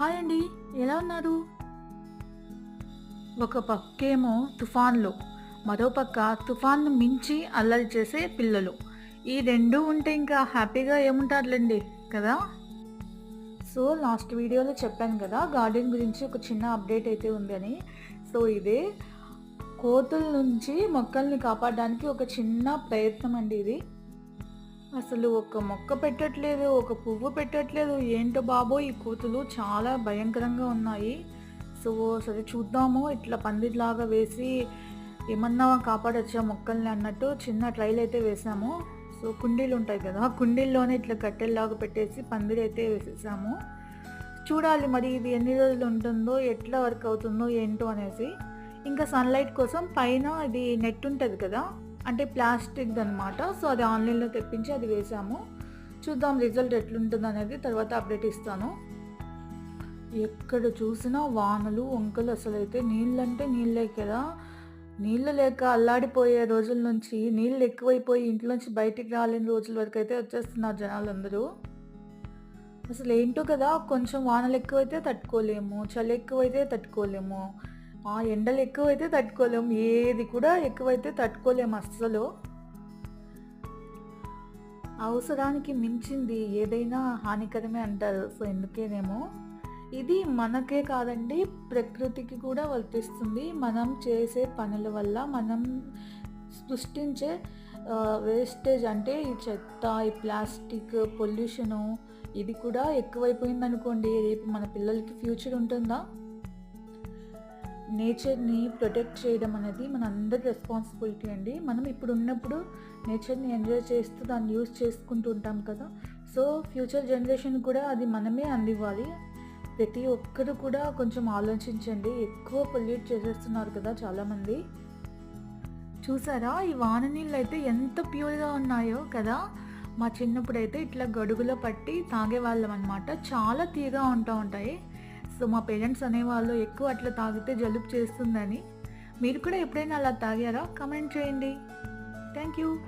Hi అండి ఎలా ఉన్నారు? ఒక పక్కేమో తుఫాన్లు మరో పక్క తుఫాన్ను మించి అల్లరి చేసే పిల్లలు. ఈ రెండు ఉంటే ఇంకా హ్యాపీగా ఏముంటారులేండి కదా? సో లాస్ట్ వీడియోలో చెప్పాను కదా గార్డెన్ గురించి ఒక చిన్న అప్డేట్ అయితే ఉందని. సో ఇదే కోతుల నుంచి మొక్కల్ని కాపాడడానికి ఒక చిన్న ప్రయత్నం అండి ఇది. అసలు ఒక మొక్క పెట్టట్లేదు ఒక పువ్వు పెట్టట్లేదు. ఏంటో బాబో ఈ కోతులు చాలా భయంకరంగా ఉన్నాయి. సో సరే చూద్దాము. ఇట్లా పందిరిలాగా వేసి ఏమన్నా కాపాడొచ్చా మొక్కల్ని అన్నట్టు చిన్న ట్రైల్ అయితే వేసాము. సో కుండీలు ఉంటాయి కదా కుండీల్లోనే ఇట్లా కట్టెల్లాగా పెట్టేసి పందిరి అయితే వేసేసాము. చూడాలి మరి ఇది ఎన్ని రోజులు ఉంటుందో ఎట్లా వర్క్ అవుతుందో ఏంటో అనేసి. ఇంకా సన్లైట్ కోసం పైన ఇది నెట్ ఉంటుంది కదా అంటే ప్లాస్టిక్ అనమాట సో అది ఆన్లైన్లో తెప్పించి అది వేసాము. చూద్దాం రిజల్ట్ ఎట్లుంటుంది అనేది తర్వాత అప్డేట్ ఇస్తాను. ఎక్కడ చూసినా వానలు వంకలు అసలు అయితే నీళ్ళంటే నీళ్ళే కదా. నీళ్ళు లేక అల్లాడిపోయే రోజుల నుంచి నీళ్ళు ఎక్కువైపోయి ఇంట్లోంచి బయటికి రాలేని రోజుల వరకు అయితే వచ్చేస్తున్నారు జనాలందరూ. అసలు ఏంటో కదా కొంచెం వానలు ఎక్కువైతే తట్టుకోలేము చలి ఎక్కువైతే తట్టుకోలేము. ఆ ఎండలు ఎక్కువైతే తట్టుకోలేము ఏది కూడా ఎక్కువైతే తట్టుకోలేము అస్సలు. అవసరానికి మించింది ఏదైనా హానికరమే అంటారు సో ఎందుకేనేమో. ఇది మనకే కాదండి ప్రకృతికి కూడా వర్తిస్తుంది. మనం చేసే పనుల వల్ల మనం సృష్టించే వేస్టేజ్ అంటే ఈ చెత్త ఈ ప్లాస్టిక్ పొల్యూషను ఇది కూడా ఎక్కువైపోయింది అనుకోండి రేపు మన పిల్లలకి ఫ్యూచర్ ఉంటుందా? నేచర్ని ప్రొటెక్ట్ చేయడం అనేది మన అందరి రెస్పాన్సిబిలిటీ అండి. మనం ఇప్పుడు ఉన్నప్పుడు నేచర్ని ఎంజాయ్ చేస్తూ దాన్ని యూజ్ చేసుకుంటూ ఉంటాం కదా. సో ఫ్యూచర్ జనరేషన్ కూడా అది మనమే అందివ్వాలి. ప్రతి ఒక్కరు కూడా కొంచెం ఆలోచించండి. ఎక్కువ పొల్యూట్ చేసేస్తున్నారు కదా చాలామంది. చూసారా? ఈ వాన నీళ్ళు అయితే ఎంత ప్యూర్గా ఉన్నాయో కదా. మా చిన్నప్పుడు అయితే ఇట్లా గడుగులో పట్టి తాగేవాళ్ళం అనమాట చాలా తీగా ఉంటూ ఉంటాయి. సో మా పేరెంట్స్ అనేవాళ్ళు ఎక్కువ అట్లా తాగితే జలుబు చేస్తుందని. మీరు కూడా ఎప్పుడైనా అలా తాగారా? కమెంట్ చేయండి. Thank you.